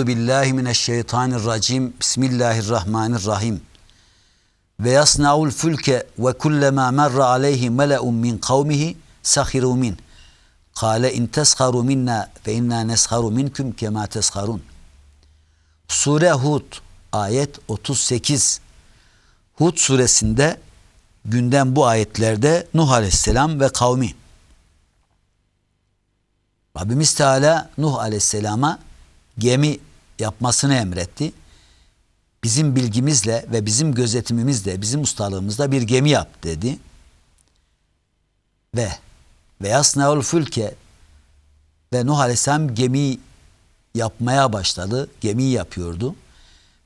Euzu billahi mineşşeytanirracim. Bismillahirrahmanirrahim. Ve yasnaul fülke ve kullema merra aleyhi mele'un min kavmihi sahiru min. Kale in tesharu minna fe inna nesharu minkum kema tesharun. Sure Hud ayet 38. Hud suresinde gündem bu ayetlerde Nuh aleyhisselam ve kavmi. Rabbimiz Teala Nuh aleyhisselama gemi yapmasını emretti. Bizim bilgimizle ve bizim gözetimimizle, bizim ustalığımızla bir gemi yap dedi. Ve ve yasnaul fülke ve Nuh aleyhisselam gemi yapmaya başladı. Gemiyi yapıyordu.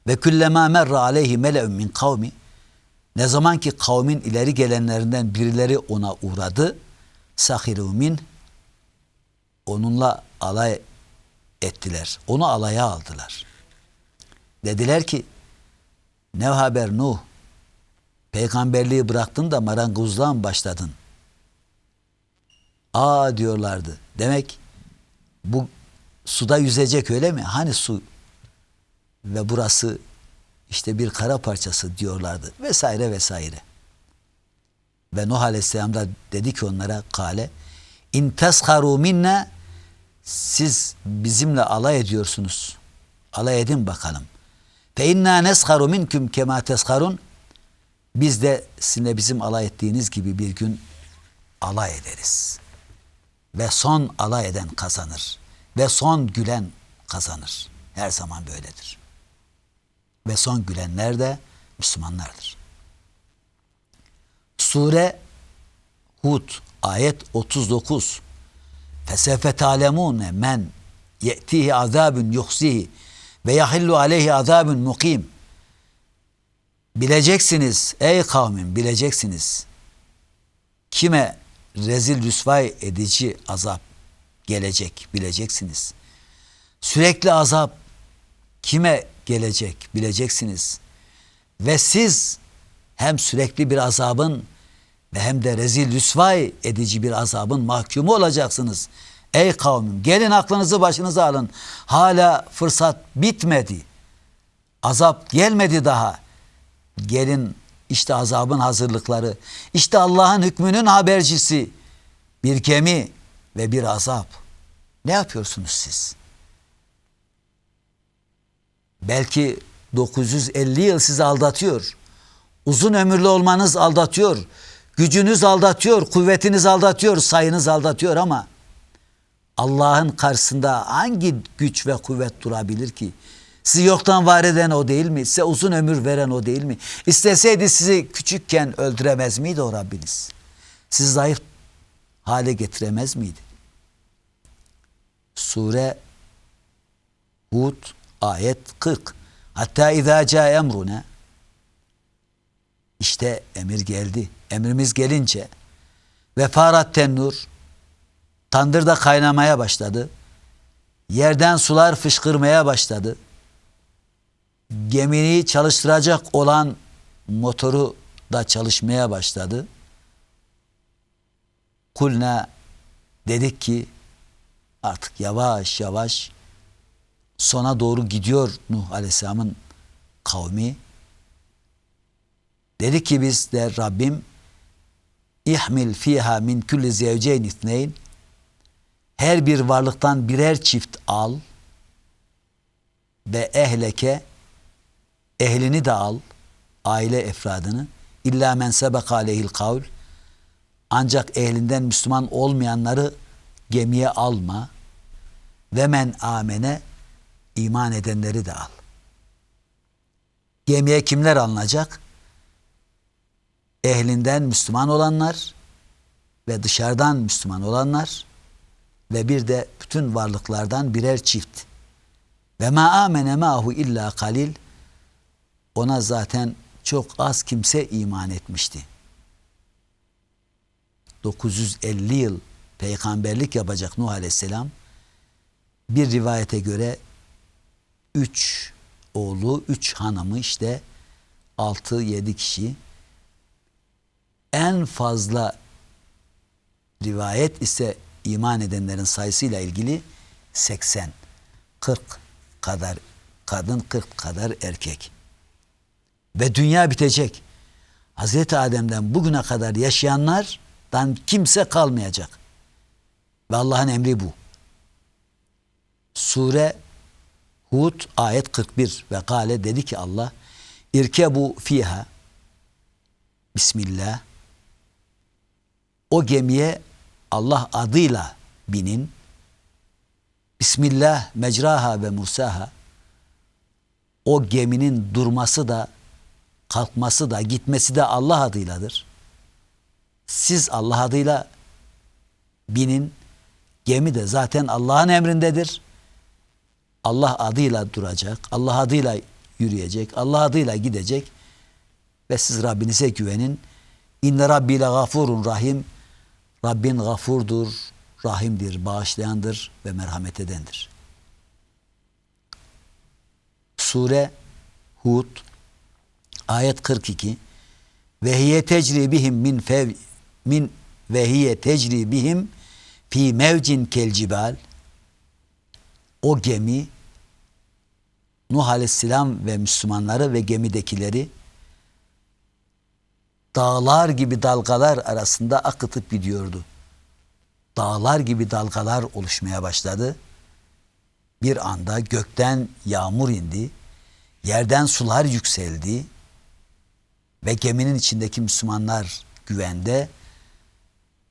Ve küllema merra aleyhi mele'un min kavmi ne zaman ki kavmin ileri gelenlerinden birileri ona uğradı sahiru min onunla alay ettiler. Onu alaya aldılar. Dediler ki ne haber Nuh? Peygamberliği bıraktın da marangozluğa mı başladın? Aa diyorlardı. Demek bu suda yüzecek öyle mi? Hani su ve burası işte bir kara parçası diyorlardı vesaire vesaire. Ve Nuh Aleyhisselam da dedi ki onlara kale in tesharu minna siz bizimle alay ediyorsunuz. Alay edin bakalım. Fe inna nesharu minkum kema tesharun biz de sizinle bizim alay ettiğiniz gibi bir gün alay ederiz. Ve son alay eden kazanır. Ve son gülen kazanır. Her zaman böyledir. Ve son gülenler de Müslümanlardır. Sure Hud ayet 39 Fesefe talemune men ye'tihi azabun yuhsihi ve yahillu aleyhi azabun mukim. Bileceksiniz ey kavmin bileceksiniz. Kime rezil rüsvay edici azap gelecek bileceksiniz. Sürekli azap kime gelecek bileceksiniz. Ve siz hem sürekli bir azabın ve hem de rezil rüsvay edici bir azabın mahkumu olacaksınız. Ey kavmim gelin aklınızı başınıza alın. Hala fırsat bitmedi. Azap gelmedi daha. Gelin işte azabın hazırlıkları. İşte Allah'ın hükmünün habercisi. Bir gemi ve bir azap. Ne yapıyorsunuz siz? Belki 950 yıl sizi aldatıyor. Uzun ömürlü olmanız aldatıyor. Gücünüz aldatıyor, kuvvetiniz aldatıyor, sayınız aldatıyor ama Allah'ın karşısında hangi güç ve kuvvet durabilir ki? Sizi yoktan var eden o değil mi? Size uzun ömür veren o değil mi? İsteseydi sizi küçükken öldüremez miydi o Rabbiniz? Sizi zayıf hale getiremez miydi? Sure Hud ayet 40. Hatta izâ câ emruna işte emir geldi. Emrimiz gelince ve farat tennur tandırda kaynamaya başladı. Yerden sular fışkırmaya başladı. Gemini çalıştıracak olan motoru da çalışmaya başladı. Kulna dedik ki artık yavaş yavaş sona doğru gidiyor Nuh Aleyhisselam'ın kavmi. Dedi ki biz de Rabbim ihmil fiha min kulli zevceyn ithneyn her bir varlıktan birer çift al ve ehleke ehlini de al aile efradını illa men sebeka aleyhil kavl ancak ehlinden Müslüman olmayanları gemiye alma ve men amene iman edenleri de al. Gemiye kimler alınacak? Ehlinden Müslüman olanlar ve dışarıdan Müslüman olanlar ve bir de bütün varlıklardan birer çift. Ve ma amene mahu illa kalil ona zaten çok az kimse iman etmişti. 950 yıl peygamberlik yapacak Nuh Aleyhisselam bir rivayete göre üç oğlu, üç hanımı işte altı yedi kişi en fazla rivayet ise iman edenlerin sayısıyla ilgili 80, 40, kadar kadın 40 kadar erkek. Ve dünya bitecek. Hazreti Adem'den bugüne kadar yaşayanlardan kimse kalmayacak. Ve Allah'ın emri bu. Sure Hud ayet 41 ve kale dedi ki Allah irkebu fiha Bismillah o gemiye Allah adıyla binin Bismillah mecraha ve musaha o geminin durması da kalkması da gitmesi de Allah adıyladır. Siz Allah adıyla binin. Gemi de zaten Allah'ın emrindedir. Allah adıyla duracak. Allah adıyla yürüyecek. Allah adıyla gidecek. Ve siz Rabbinize güvenin. İnne Rabbi gafurun rahim. Rabbin gafurdur, rahimdir, bağışlayandır ve merhamet edendir. Sure Hud ayet 42 ve hiye tecri bihim min fev min ve hiye tecri bihim fi mevcin kel cibal o gemi Nuh Aleyhisselam ve Müslümanları ve gemidekileri dağlar gibi dalgalar arasında akıtıp gidiyordu. Dağlar gibi dalgalar oluşmaya başladı. Bir anda gökten yağmur indi, yerden sular yükseldi ve geminin içindeki Müslümanlar güvende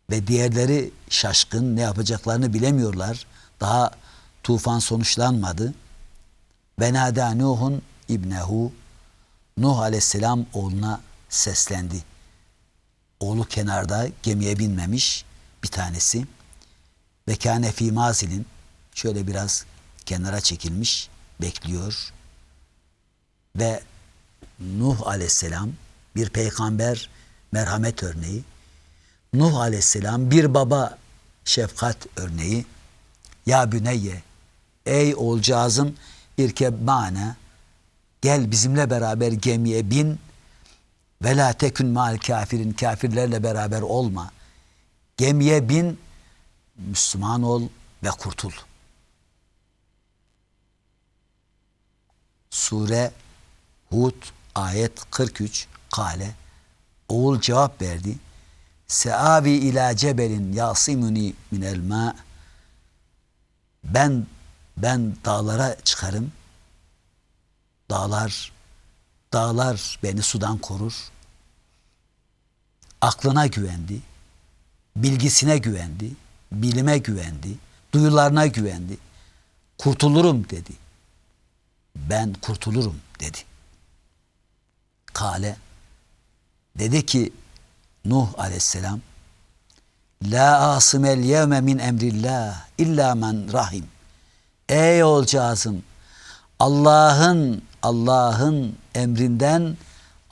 ve diğerleri şaşkın ne yapacaklarını bilemiyorlar. Daha tufan sonuçlanmadı. Ve nâdâ Nuhun ibnehu Nuh aleyhisselam oğluna seslendi. Oğlu kenarda gemiye binmemiş bir tanesi. Ve kâne fî mazilin şöyle biraz kenara çekilmiş bekliyor. Ve Nuh aleyhisselam bir peygamber merhamet örneği. Nuh aleyhisselam bir baba şefkat örneği. Ya büneyye ey oğulcağızım irkeb gel bizimle beraber gemiye bin ve la tekün mal kafirin kafirlerle beraber olma. Gemiye bin Müslüman ol ve kurtul. Sure Hud ayet 43 kale oğul cevap verdi. Seavi ila cebelin yasimuni minel ma ben ben dağlara çıkarım. Dağlar dağlar beni sudan korur. Aklına güvendi. Bilgisine güvendi. Bilime güvendi. Duyularına güvendi. Kurtulurum dedi. Ben kurtulurum dedi. Kale dedi ki Nuh aleyhisselam La asimel yevme min emrillah illa men rahim. Ey olcağızım Allah'ın Allah'ın emrinden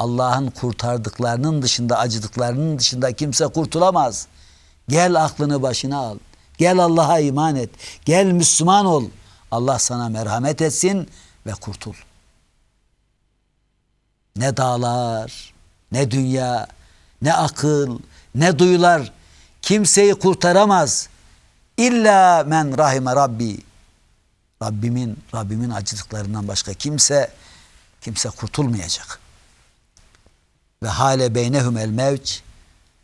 Allah'ın kurtardıklarının dışında acıdıklarının dışında kimse kurtulamaz. Gel aklını başına al. Gel Allah'a iman et. Gel Müslüman ol. Allah sana merhamet etsin ve kurtul. Ne dağlar, ne dünya, ne akıl, ne duyular kimseyi kurtaramaz. İlla men rahime Rabbi. Rabbimin Rabbimin acıdıklarından başka kimse kimse kurtulmayacak. Ve hale beynehum el mevc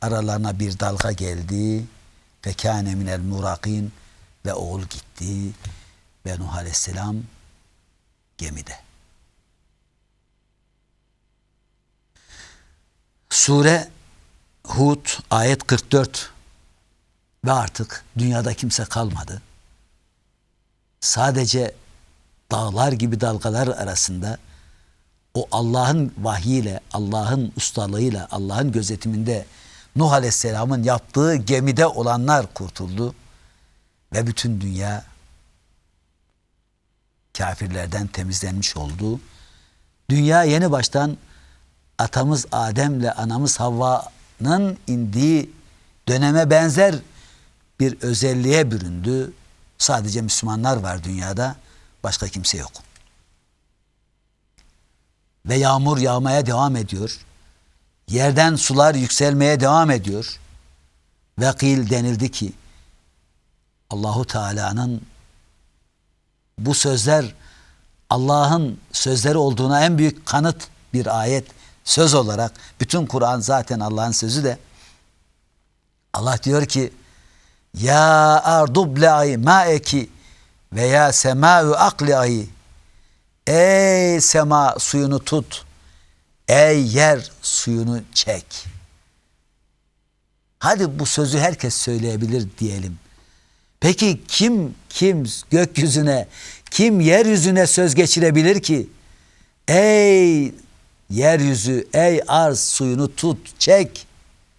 aralarına bir dalga geldi. Fekâne minel murakin ve oğul gitti ve Nuh Aleyhisselam gemide. Sure Hud ayet 44 ve artık dünyada kimse kalmadı. Sadece dağlar gibi dalgalar arasında o Allah'ın vahyiyle, Allah'ın ustalığıyla, Allah'ın gözetiminde Nuh Aleyhisselam'ın yaptığı gemide olanlar kurtuldu ve bütün dünya kafirlerden temizlenmiş oldu. Dünya yeni baştan atamız Adem'le anamız Havva'nın indiği döneme benzer bir özelliğe büründü. Sadece Müslümanlar var dünyada, başka kimse yok. Ve yağmur yağmaya devam ediyor. Yerden sular yükselmeye devam ediyor. Ve kıl denildi ki Allahu Teala'nın bu sözler Allah'ın sözleri olduğuna en büyük kanıt bir ayet söz olarak bütün Kur'an zaten Allah'ın sözü de Allah diyor ki ya ardubla'i ma'eki ve ya sema'u akli'i ey sema suyunu tut. Ey yer suyunu çek. Hadi bu sözü herkes söyleyebilir diyelim. Peki kim kim gökyüzüne kim yeryüzüne söz geçirebilir ki? Ey yeryüzü ey arz suyunu tut çek.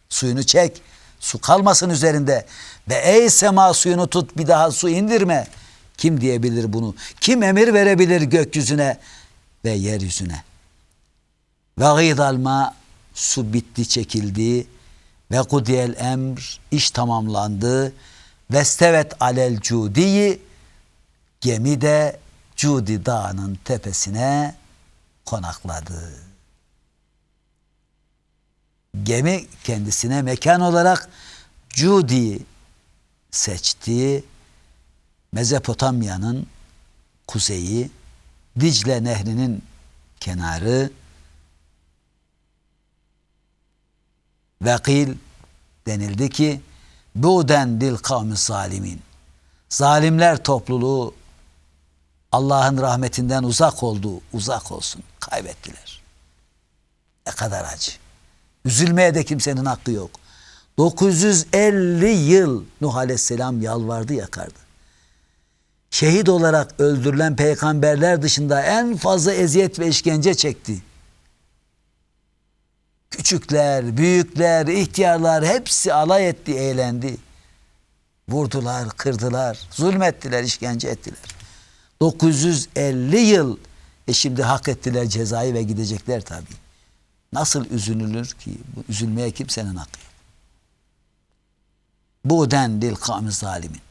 Suyunu çek. Su kalmasın üzerinde. Ve ey sema suyunu tut bir daha su indirme kim diyebilir bunu kim emir verebilir gökyüzüne ve yeryüzüne ve gıydalma su bitti çekildi ve kudiyel emr iş tamamlandı ve stevet alel cudiyi gemi de Cudi Dağı'nın tepesine konakladı. Gemi kendisine mekan olarak Cudi seçti. Mezopotamya'nın kuzeyi, Dicle Nehri'nin kenarı, Vekil denildi ki Buden dil kavmi zalimin. Zalimler topluluğu Allah'ın rahmetinden uzak oldu, uzak olsun. Kaybettiler. Ne kadar acı. Üzülmeye de kimsenin hakkı yok. 950 yıl Nuh Aleyhisselam yalvardı yakardı. Şehit olarak öldürülen peygamberler dışında en fazla eziyet ve işkence çekti. Küçükler, büyükler, ihtiyarlar hepsi alay etti, eğlendi. Vurdular, kırdılar, zulmettiler, işkence ettiler. 950 yıl e şimdi hak ettiler cezayı ve gidecekler tabii. Nasıl üzülülür ki? Bu üzülmeye kimsenin hakkı yok. Bu dil kavmi zalimin.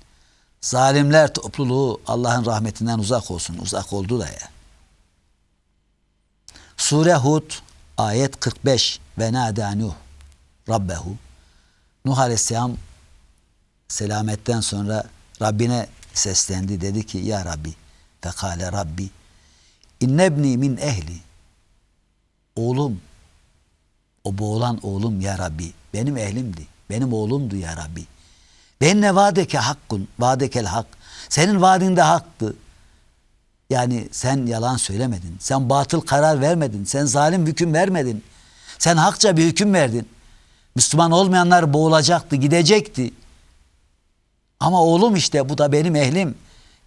Zalimler topluluğu Allah'ın rahmetinden uzak olsun. Uzak oldu da ya. Sure Hud ayet 45 ve nâdâ Nuh Rabbehu Nuh Aleyhisselam selametten sonra Rabbine seslendi. Dedi ki ya Rabbi fekale Rabbi innebni min ehli oğlum o boğulan oğlum ya Rabbi benim ehlimdi. Benim oğlumdu ya Rabbi. Benne vadeke hakkun, vadekel hak. Senin vaadinde haktı. Yani sen yalan söylemedin. Sen batıl karar vermedin. Sen zalim hüküm vermedin. Sen hakça bir hüküm verdin. Müslüman olmayanlar boğulacaktı, gidecekti. Ama oğlum işte bu da benim ehlim.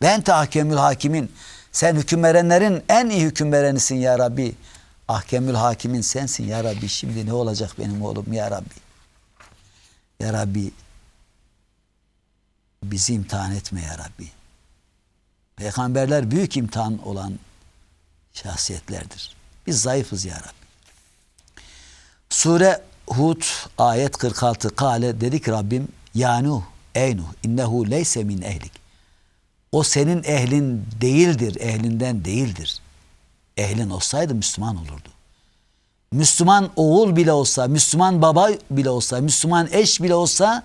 Ben tahkemül hakimin. Sen hüküm verenlerin en iyi hüküm verenisin ya Rabbi. Ahkemül hakimin sensin ya Rabbi. Şimdi ne olacak benim oğlum ya Rabbi. Ya Rabbi bizi imtihan etme ya Rabbi. Peygamberler büyük imtihan olan şahsiyetlerdir. Biz zayıfız ya Rabbi. Sure Hud ayet 46 Kale dedi ki Rabbim Ya Nuh ey Nuh innehu leyse min ehlik. O senin ehlin değildir, ehlinden değildir. Ehlin olsaydı Müslüman olurdu. Müslüman oğul bile olsa, Müslüman baba bile olsa, Müslüman eş bile olsa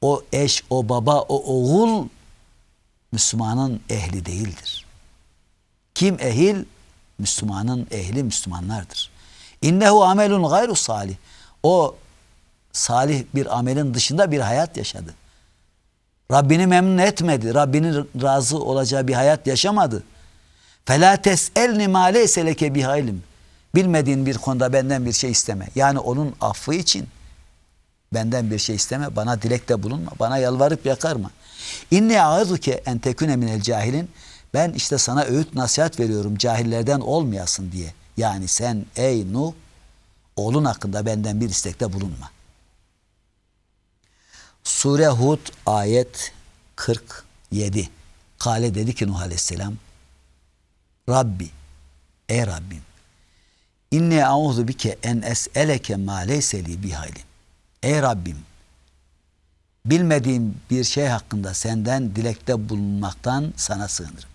o eş, o baba, o oğul Müslümanın ehli değildir. Kim ehil? Müslümanın ehli Müslümanlardır. İnnehu amelun gayru salih. O salih bir amelin dışında bir hayat yaşadı. Rabbini memnun etmedi. Rabbinin razı olacağı bir hayat yaşamadı. Fela tes'elni ma leyse leke bihailim. Bilmediğin bir konuda benden bir şey isteme. Yani onun affı için benden bir şey isteme. Bana dilekte bulunma. Bana yalvarıp yakarma. İnni a'uduke en tekune minel cahilin. Ben işte sana öğüt nasihat veriyorum cahillerden olmayasın diye. Yani sen ey Nuh oğlun hakkında benden bir istekte bulunma. Sure Hud ayet 47. Kale dedi ki Nuh Aleyhisselam Rabbi ey Rabbim inni a'udhu bike en es'eleke ma leyse li bihalim. Ey Rabbim bilmediğim bir şey hakkında senden dilekte bulunmaktan sana sığınırım.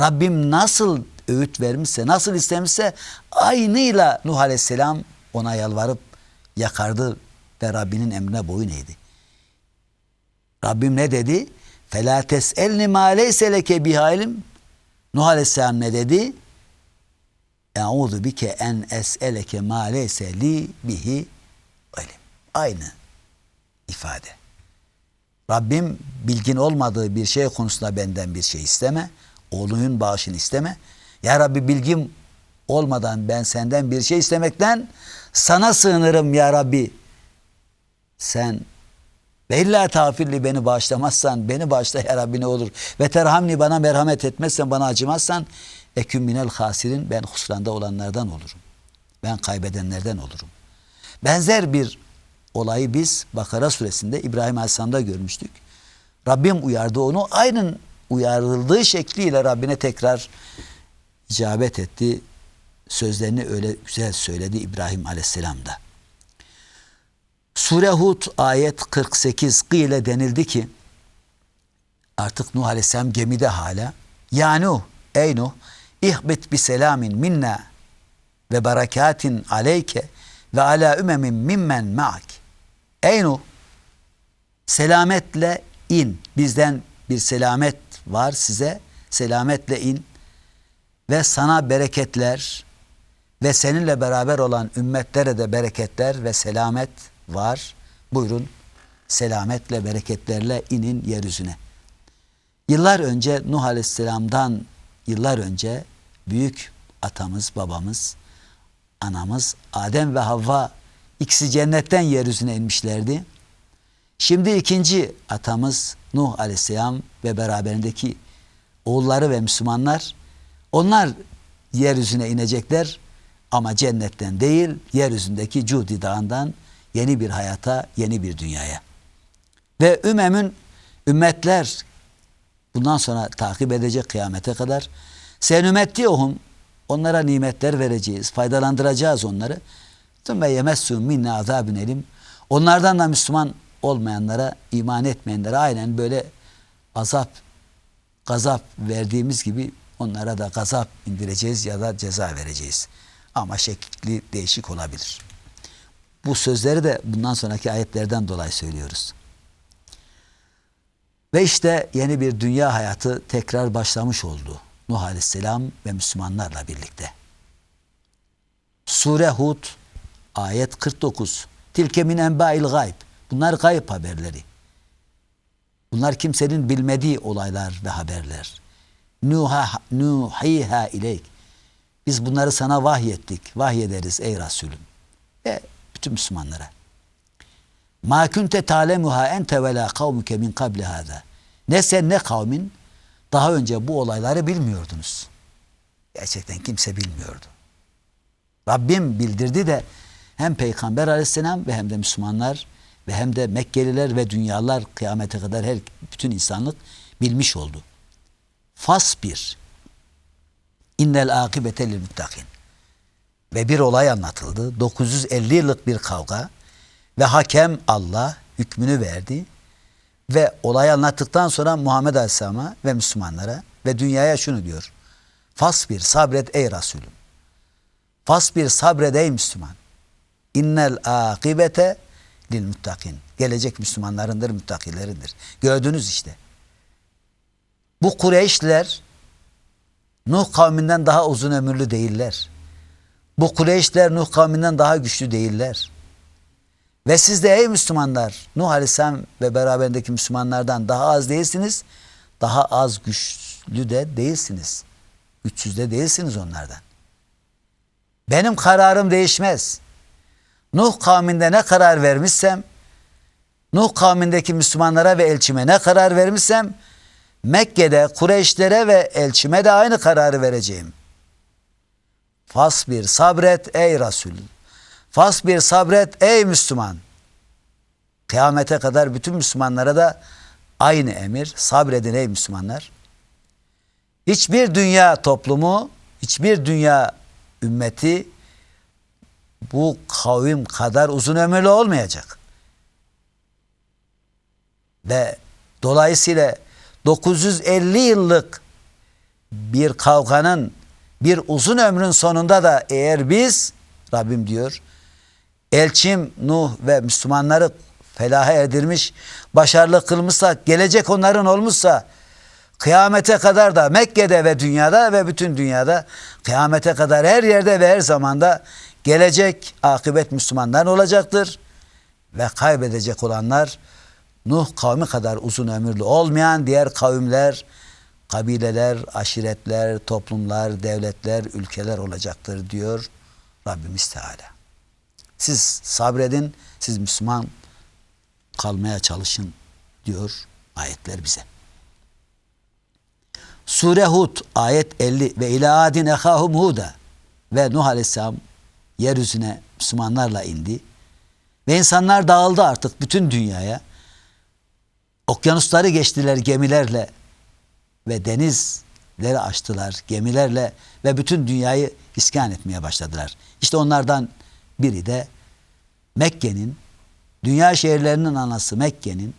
Rabbim nasıl öğüt vermişse, nasıl istemişse aynıyla Nuh Aleyhisselam ona yalvarıp yakardı ve Rabbinin emrine boyun eğdi. Rabbim ne dedi? فَلَا تَسْأَلْنِ مَا لَيْسَ لَكَ بِهَا Nuh Aleyhisselam ne dedi? Eûzu bike en es'eleke ma leyse li bihi ilim. Aynı ifade. Rabbim bilgin olmadığı bir şey konusunda benden bir şey isteme. Oğlunun bağışını isteme. Ya Rabbi bilgim olmadan ben senden bir şey istemekten sana sığınırım ya Rabbi. Sen ve illa tafirli beni bağışlamazsan beni bağışla ya Rabbi ne olur. Ve terhamni bana merhamet etmezsen bana acımazsan eküm minel hasirin ben husranda olanlardan olurum. Ben kaybedenlerden olurum. Benzer bir olayı biz Bakara suresinde İbrahim Aleyhisselam'da görmüştük. Rabbim uyardı onu. Aynı uyarıldığı şekliyle Rabbine tekrar icabet etti. Sözlerini öyle güzel söyledi İbrahim Aleyhisselam da. Sure Hud ayet 48 ile denildi ki artık Nuh Aleyhisselam gemide hala. Ya ey Nuh, ihbit bi selamin minna ve berekatin aleyke ve ala ümemin mimmen ma'ak. Ey Nuh, selametle in. Bizden bir selamet var size. Selametle in. Ve sana bereketler ve seninle beraber olan ümmetlere de bereketler ve selamet var. Buyurun selametle, bereketlerle inin yeryüzüne. Yıllar önce Nuh Aleyhisselam'dan yıllar önce büyük atamız, babamız, anamız Adem ve Havva ikisi cennetten yeryüzüne inmişlerdi. Şimdi ikinci atamız Nuh Aleyhisselam ve beraberindeki oğulları ve Müslümanlar onlar yeryüzüne inecekler ama cennetten değil yeryüzündeki Cudi Dağı'ndan yeni bir hayata, yeni bir dünyaya. Ve ümmemin ümmetler bundan sonra takip edecek kıyamete kadar sen ümmettihum onlara nimetler vereceğiz, faydalandıracağız onları. Tümme yemessu minne azabün elim. Onlardan da Müslüman olmayanlara, iman etmeyenlere aynen böyle azap, gazap verdiğimiz gibi onlara da gazap indireceğiz ya da ceza vereceğiz. Ama şekli değişik olabilir. Bu sözleri de bundan sonraki ayetlerden dolayı söylüyoruz. Ve işte yeni bir dünya hayatı tekrar başlamış oldu. Nuh Aleyhisselam ve Müslümanlarla birlikte. Sure Hud ayet 49. Tilke min enba'il gayb. Bunlar gayb haberleri. Bunlar kimsenin bilmediği olaylar ve haberler. Nuha, nuhiha ileyk. Biz bunları sana vahyettik. Vahyederiz ey Resulüm. Ve bütün Müslümanlara. Ma kunte talemuha ente ve la kavmuke min kabli hada. Ne sen ne kavmin daha önce bu olayları bilmiyordunuz. Gerçekten kimse bilmiyordu. Rabbim bildirdi de hem Peygamber aleyhisselam ve hem de Müslümanlar ve hem de Mekkeliler ve dünyalar kıyamete kadar her bütün insanlık bilmiş oldu. Fas bir. İnnel akibete lil muttakin. Ve bir olay anlatıldı. 950 yıllık bir kavga ve hakem Allah hükmünü verdi. Ve olayı anlattıktan sonra Muhammed Aleyhisselam'a ve Müslümanlara ve dünyaya şunu diyor. Fas bir sabret ey Resulüm. Fas bir sabret ey Müslüman. İnnel akibete lil muttakin. Gelecek Müslümanlarındır, müttakilerindir. Gördünüz işte. Bu Kureyşler Nuh kavminden daha uzun ömürlü değiller. Bu Kureyşler Nuh kavminden daha güçlü değiller. Ve siz de ey Müslümanlar Nuh Aleyhisselam ve beraberindeki Müslümanlardan daha az değilsiniz. Daha az güçlü de değilsiniz. Güçsüz de değilsiniz onlardan. Benim kararım değişmez. Nuh kavminde ne karar vermişsem, Nuh kavmindeki Müslümanlara ve elçime ne karar vermişsem, Mekke'de Kureyşlere ve elçime de aynı kararı vereceğim. Fas bir sabret ey Resul. Fas bir sabret ey Müslüman. Kıyamete kadar bütün Müslümanlara da aynı emir. Sabredin ey Müslümanlar. Hiçbir dünya toplumu, hiçbir dünya ümmeti bu kavim kadar uzun ömürlü olmayacak. Ve dolayısıyla 950 yıllık bir kavganın bir uzun ömrün sonunda da eğer biz Rabbim diyor elçim Nuh ve Müslümanları felaha erdirmiş, başarılı kılmışsa, gelecek onların olmuşsa Kıyamete kadar da Mekke'de ve dünyada ve bütün dünyada kıyamete kadar her yerde ve her zamanda gelecek akıbet Müslümanlar olacaktır. Ve kaybedecek olanlar Nuh kavmi kadar uzun ömürlü olmayan diğer kavimler, kabileler, aşiretler, toplumlar, devletler, ülkeler olacaktır diyor Rabbimiz Teala. Siz sabredin, siz Müslüman kalmaya çalışın diyor ayetler bize. Sure Hud ayet 50 ve ila adin ehahum huda ve Nuh Aleyhisselam yeryüzüne Müslümanlarla indi. Ve insanlar dağıldı artık bütün dünyaya. Okyanusları geçtiler gemilerle ve denizleri açtılar gemilerle ve bütün dünyayı iskan etmeye başladılar. İşte onlardan biri de Mekke'nin, dünya şehirlerinin anası Mekke'nin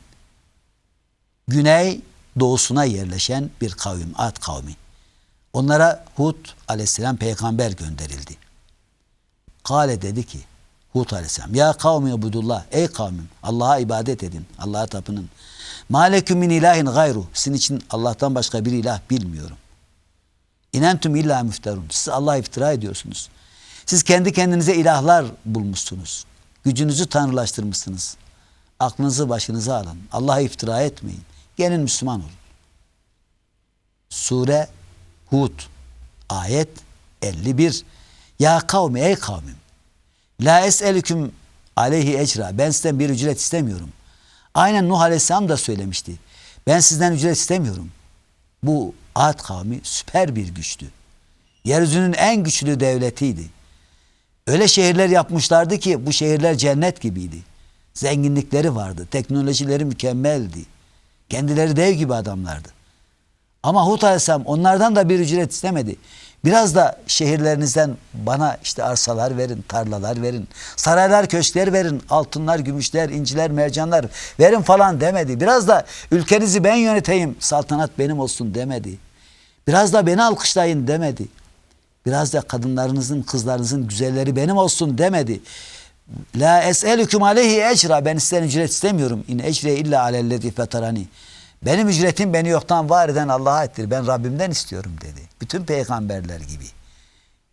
güney doğusuna yerleşen bir kavim, Ad kavmi. Onlara Hud aleyhisselam peygamber gönderildi. Kale dedi ki Hud aleyhisselam ya kavmi ibudullah ey kavmim Allah'a ibadet edin Allah'a tapının. Maleküm min ilahin gayru sizin için Allah'tan başka bir ilah bilmiyorum. İnentum illa müfterun siz Allah'a iftira ediyorsunuz. Siz kendi kendinize ilahlar bulmuşsunuz. Gücünüzü tanrılaştırmışsınız. Aklınızı başınıza alın. Allah'a iftira etmeyin. Gelin Müslüman olun. Sure Hud ayet 51 Ya kavmi ey kavmim La es'elüküm aleyhi ecra ben sizden bir ücret istemiyorum. Aynen Nuh Aleyhisselam da söylemişti. Ben sizden ücret istemiyorum. Bu Ad kavmi süper bir güçtü. Yeryüzünün en güçlü devletiydi. Öyle şehirler yapmışlardı ki bu şehirler cennet gibiydi. Zenginlikleri vardı, teknolojileri mükemmeldi. Kendileri dev gibi adamlardı. Ama Hud Aleyhisselam onlardan da bir ücret istemedi. Biraz da şehirlerinizden bana işte arsalar verin, tarlalar verin, saraylar, köşkler verin, altınlar, gümüşler, inciler, mercanlar verin falan demedi. Biraz da ülkenizi ben yöneteyim, saltanat benim olsun demedi. Biraz da beni alkışlayın demedi. Biraz da kadınlarınızın, kızlarınızın güzelleri benim olsun demedi. La es'elüküm aleyhi ecra. Ben sizden ücret istemiyorum. İn ecre illa alellezi fetarani. Benim ücretim beni yoktan var eden Allah'a ettir. Ben Rabbimden istiyorum dedi. Bütün peygamberler gibi.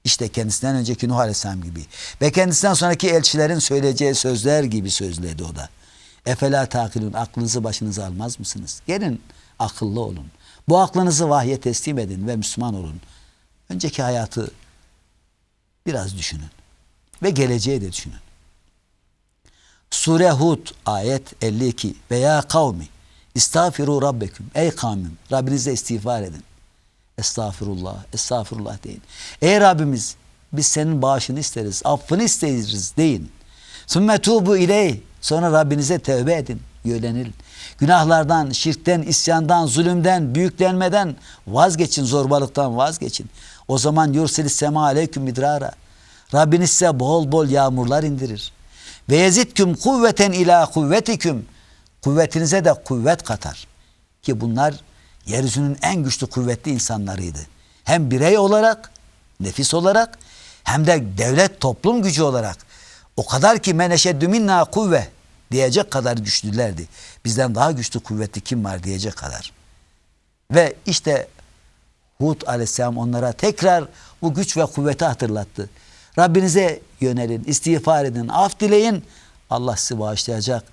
İşte kendisinden önceki Nuh Aleyhisselam gibi. Ve kendisinden sonraki elçilerin söyleyeceği sözler gibi sözledi o da. Efela takilun aklınızı başınıza almaz mısınız? Gelin akıllı olun. Bu aklınızı vahye teslim edin ve Müslüman olun. Önceki hayatı biraz düşünün. Ve geleceği de düşünün. Sure Hud ayet 52 veya kavmi İstağfiru Rabbeküm. Ey kavmim Rabbinize istiğfar edin. Estağfirullah, estağfirullah deyin. Ey Rabbimiz biz senin bağışını isteriz, affını isteriz deyin. Sümme tubu iley. Sonra Rabbinize tevbe edin, yönelin. Günahlardan, şirkten, isyandan, zulümden, büyüklenmeden vazgeçin, zorbalıktan vazgeçin. O zaman yursilis sema aleyküm midrara. Rabbiniz size bol bol yağmurlar indirir. Ve yezitküm kuvveten ila kuvvetiküm. Kuvvetinize de kuvvet katar. Ki bunlar yeryüzünün en güçlü kuvvetli insanlarıydı. Hem birey olarak, nefis olarak hem de devlet toplum gücü olarak. O kadar ki meneşeddü minna kuvve diyecek kadar güçlülerdi. Bizden daha güçlü kuvvetli kim var diyecek kadar. Ve işte Hud aleyhisselam onlara tekrar bu güç ve kuvveti hatırlattı. Rabbinize yönelin, istiğfar edin, af dileyin. Allah sizi bağışlayacak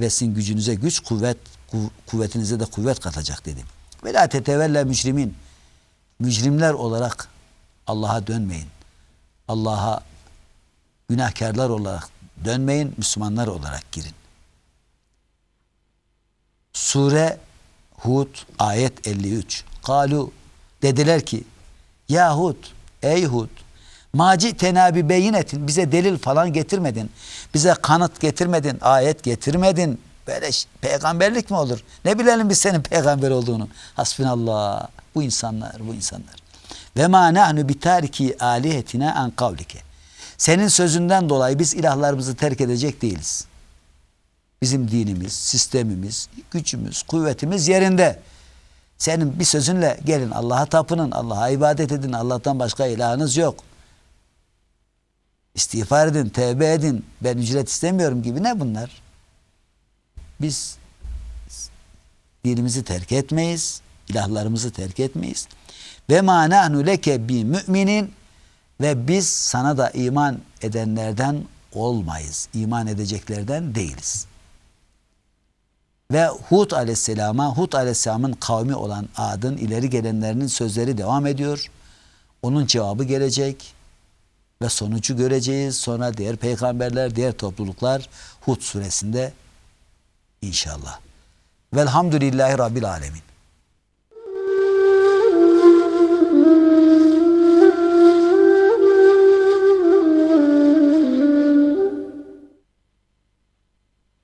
ve sizin gücünüze güç, kuvvet, kuvvetinize de kuvvet katacak dedi. Ve la tetevelle mücrimin. Mücrimler olarak Allah'a dönmeyin. Allah'a günahkarlar olarak dönmeyin, Müslümanlar olarak girin. Sure Hud ayet 53. Kalu dediler ki Ya Hud, ey Hud Maci tenabi beyinetin bize delil falan getirmedin. Bize kanıt getirmedin, ayet getirmedin. Böyle peygamberlik mi olur? Ne bilelim biz senin peygamber olduğunu. Hasbinallah. Bu insanlar, bu insanlar. Ve ma nahnu bitariki alihetina an kavlike. Senin sözünden dolayı biz ilahlarımızı terk edecek değiliz. Bizim dinimiz, sistemimiz, gücümüz, kuvvetimiz yerinde. Senin bir sözünle gelin Allah'a tapının, Allah'a ibadet edin. Allah'tan başka ilahınız yok. İstiğfar edin, tevbe edin. Ben ücret istemiyorum gibi ne bunlar? Biz dinimizi terk etmeyiz. İlahlarımızı terk etmeyiz. Ve ma nahnu leke bi müminin ve biz sana da iman edenlerden olmayız. İman edeceklerden değiliz. Ve Hud aleyhisselama, Hud aleyhisselamın kavmi olan Ad'ın ileri gelenlerinin sözleri devam ediyor. Onun cevabı gelecek ve sonucu göreceğiz. Sonra diğer peygamberler, diğer topluluklar Hud suresinde inşallah. Velhamdülillahi Rabbil Alemin.